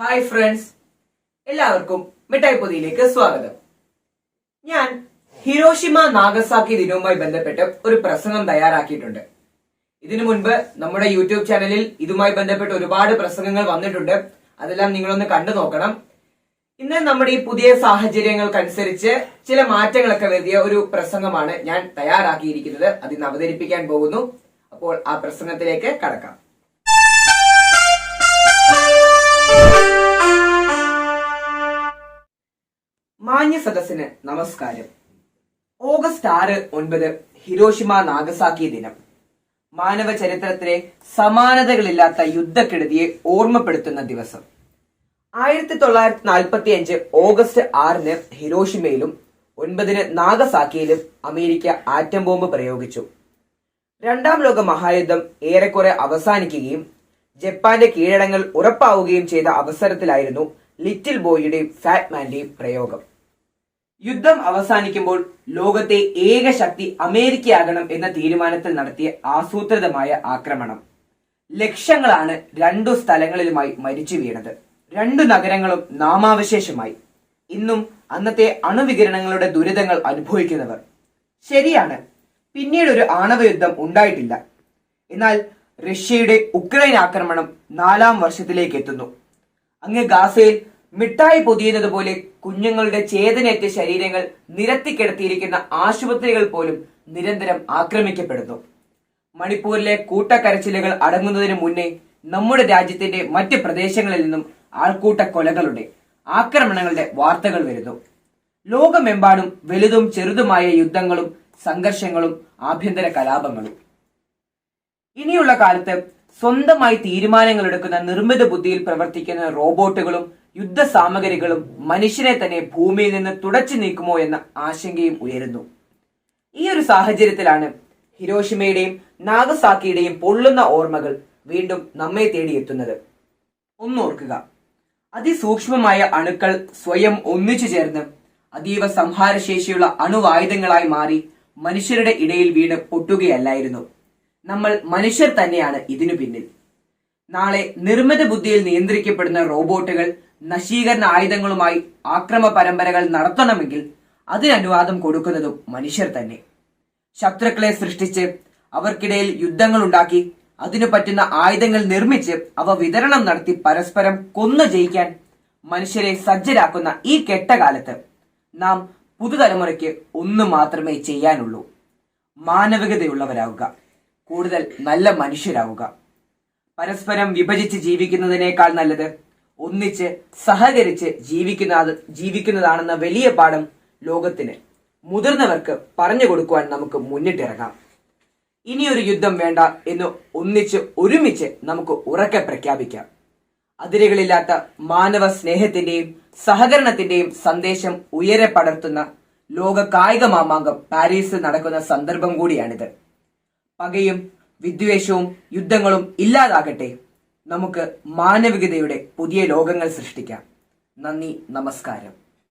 Hi friends. എല്ലാവർക്കും മിഠായി പൊതിയിലേക്ക് സ്വാഗതം. ഞാൻ ഹിരോഷിമ നാഗസാക്കി ദിനവുമായി ബന്ധപ്പെട്ട് ഒരു പ്രസംഗം തയ്യാറാക്കിയിട്ടുണ്ട്. ഇതിനു മുൻപ് നമ്മുടെ യൂട്യൂബ് ചാനലിൽ ഇതുമായി ബന്ധപ്പെട്ട് ഒരുപാട് പ്രസംഗങ്ങൾ വന്നിട്ടുണ്ട്. അതെല്ലാം നിങ്ങളൊന്ന് കണ്ടു നോക്കണം. ഇന്ന് നമ്മുടെ ഈ പുതിയ സാഹചര്യങ്ങൾക്കനുസരിച്ച് ചില മാറ്റങ്ങളൊക്കെ വരുത്തിയ ഒരു പ്രസംഗമാണ് ഞാൻ തയ്യാറാക്കിയിരിക്കുന്നത്. അതിന് അവതരിപ്പിക്കാൻ പോകുന്നു. അപ്പോൾ ആ പ്രസംഗത്തിലേക്ക് കടക്കാം. മാന്യ സദസ്സിന് നമസ്കാരം. ഓഗസ്റ്റ് ആറ് ഒൻപത് ഹിരോഷിമ നാഗസാക്കി ദിനം. മാനവ ചരിത്രത്തിലെ സമാനതകളില്ലാത്ത യുദ്ധക്കെടുതിയെ ഓർമ്മപ്പെടുത്തുന്ന ദിവസം. ആയിരത്തി തൊള്ളായിരത്തി നാൽപ്പത്തി അഞ്ച് ഓഗസ്റ്റ് ആറിന് ഹിരോഷിമയിലും ഒൻപതിന് നാഗസാക്കിയിലും അമേരിക്ക ആറ്റം ബോംബ് പ്രയോഗിച്ചു. രണ്ടാം ലോക മഹായുദ്ധം ഏറെക്കുറെ അവസാനിക്കുകയും ജപ്പാന്റെ കീഴടങ്ങൾ ഉറപ്പാവുകയും ചെയ്ത അവസരത്തിലായിരുന്നു ലിറ്റിൽ ബോയിയുടെയും ഫാറ്റ്മാന്റെയും പ്രയോഗം. യുദ്ധം അവസാനിക്കുമ്പോൾ ലോകത്തെ ഏക ശക്തി അമേരിക്കയാകണം എന്ന തീരുമാനത്തിൽ നടത്തിയ ആസൂത്രിതമായ ആക്രമണം. ലക്ഷങ്ങളാണ് രണ്ടു സ്ഥലങ്ങളിലുമായി മരിച്ചു വീണത്. രണ്ടു നഗരങ്ങളും നാമാവശേഷമായി. ഇന്നും അന്നത്തെ അണുവികിരണങ്ങളുടെ ദുരിതങ്ങൾ അനുഭവിക്കുന്നവർ. ശരിയാണ് പിന്നീട് ഒരു ആണവ യുദ്ധം ഉണ്ടായിട്ടില്ല. എന്നാൽ റഷ്യയുടെ ഉക്രൈൻ ആക്രമണം നാലാം വർഷത്തിലേക്ക് എത്തുന്നു. അങ്ങ് ഗാസയിൽ മിഠായി പൊതിയുന്നത് പോലെ കുഞ്ഞുങ്ങളുടെ ചേതനയേറ്റ ശരീരങ്ങൾ നിരത്തിക്കിടത്തിയിരിക്കുന്ന ആശുപത്രികൾ പോലും നിരന്തരം ആക്രമിക്കപ്പെടുന്നു. മണിപ്പൂരിലെ കൂട്ടക്കരച്ചിലുകൾ അടങ്ങുന്നതിന് മുന്നേ നമ്മുടെ രാജ്യത്തിന്റെ മറ്റ് പ്രദേശങ്ങളിൽ നിന്നും ആൾക്കൂട്ട കൊലകളുടെ ആക്രമണങ്ങളുടെ വാർത്തകൾ വരുന്നു. ലോകമെമ്പാടും വലുതും ചെറുതുമായ യുദ്ധങ്ങളും സംഘർഷങ്ങളും ആഭ്യന്തര കലാപങ്ങളും. ഇനിയുള്ള കാലത്ത് സ്വന്തമായി തീരുമാനങ്ങൾ എടുക്കുന്ന നിർമ്മിത ബുദ്ധിയിൽ പ്രവർത്തിക്കുന്ന റോബോട്ടുകളും യുദ്ധ സാമഗ്രികളും മനുഷ്യനെ തന്നെ ഭൂമിയിൽ നിന്ന് തുടച്ചു നീക്കുമോ എന്ന ആശങ്കയും ഉയരുന്നു. ഈ ഒരു സാഹചര്യത്തിലാണ് ഹിരോഷിമയുടെയും നാഗസാക്കിയുടെയും പൊള്ളുന്ന ഓർമ്മകൾ വീണ്ടും നമ്മെ തേടിയെത്തുന്നത്. ഒന്നോർക്കുക. അതിസൂക്ഷ്മമായ അണുക്കൾ സ്വയം ഒന്നിച്ചു ചേർന്ന് അതീവ സംഹാരശേഷിയുള്ള അണുവായുധങ്ങളായി മാറി മനുഷ്യരുടെ ഇടയിൽ വീണ് പൊട്ടുകയല്ലായിരുന്നു. നമ്മൾ മനുഷ്യർ തന്നെയാണ് ഇതിനു പിന്നിൽ. നാളെ നിർമ്മിത ബുദ്ധിയിൽ നിയന്ത്രിക്കപ്പെടുന്ന റോബോട്ടുകൾ നശീകരണ ആയുധങ്ങളുമായി ആക്രമ പരമ്പരകൾ നടത്തണമെങ്കിൽ അതിന് അനുവാദം കൊടുക്കുന്നതും മനുഷ്യർ തന്നെ. ശത്രുക്കളെ സൃഷ്ടിച്ച് അവർക്കിടയിൽ യുദ്ധങ്ങൾ ഉണ്ടാക്കി അതിനു പറ്റുന്ന ആയുധങ്ങൾ നിർമ്മിച്ച് അവ വിതരണം നടത്തി പരസ്പരം കൊന്നു ജയിക്കാൻ മനുഷ്യരെ സജ്ജരാക്കുന്ന ഈ കെട്ടകാലത്ത് നാം പുതുതലമുറയ്ക്ക് ഒന്ന് മാത്രമേ ചെയ്യാനുള്ളൂ. മാനവികതയുള്ളവരാവുക കൂടുതൽ നല്ല മനുഷ്യരാവുക. പരസ്പരം വിഭജിച്ച് ജീവിക്കുന്നതിനേക്കാൾ നല്ലത് ഒന്നിച്ച് സഹകരിച്ച് ജീവിക്കുന്ന ജീവിക്കുന്നതാണെന്ന വലിയ പാഠം ലോകത്തിന് മുതിർന്നവർക്ക് പറഞ്ഞു കൊടുക്കുവാൻ നമുക്ക് മുന്നിട്ടിറങ്ങാം. ഇനിയൊരു യുദ്ധം വേണ്ട എന്ന് ഒന്നിച്ച് ഒരുമിച്ച് നമുക്ക് ഉറക്കെ പ്രഖ്യാപിക്കാം. അതിരുകളില്ലാത്ത മാനവ സ്നേഹത്തിന്റെയും സഹകരണത്തിന്റെയും സന്ദേശം ഉയരെ പടർത്തുന്ന ലോക കായിക മാമാങ്കം പാരീസിൽ നടക്കുന്ന സന്ദർഭം കൂടിയാണിത്. പകയും വിദ്വേഷവും യുദ്ധങ്ങളും ഇല്ലാതാകട്ടെ. നമുക്ക് മാനവികതയുടെ പുതിയ ലോകങ്ങൾ സൃഷ്ടിക്കാം. നന്ദി നമസ്കാരം.